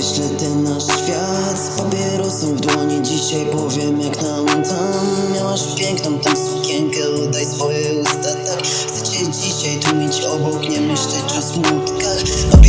Jeszcze ten nasz świat z papierosem w dłoni. Dzisiaj powiem jak nam tam Miałaś piękną tę sukienkę, udaj swoje usta tak. Chcę cię dzisiaj tłumić obok, nie myśleć o smutkach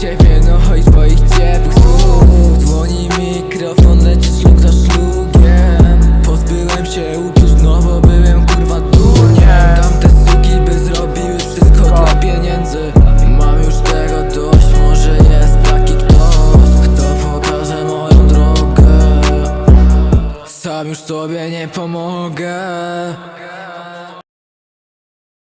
ciebie, no i twoich ciepłych słów Dłoni mikrofon, leci szlug za szlugiem Pozbyłem się uczuć, no bo byłem kurwa durniem Tamte suki by zrobiły wszystko dla pieniędzy. Mam już tego dość, może jest taki ktoś Kto pokaże moją drogę. Sam już sobie nie pomogę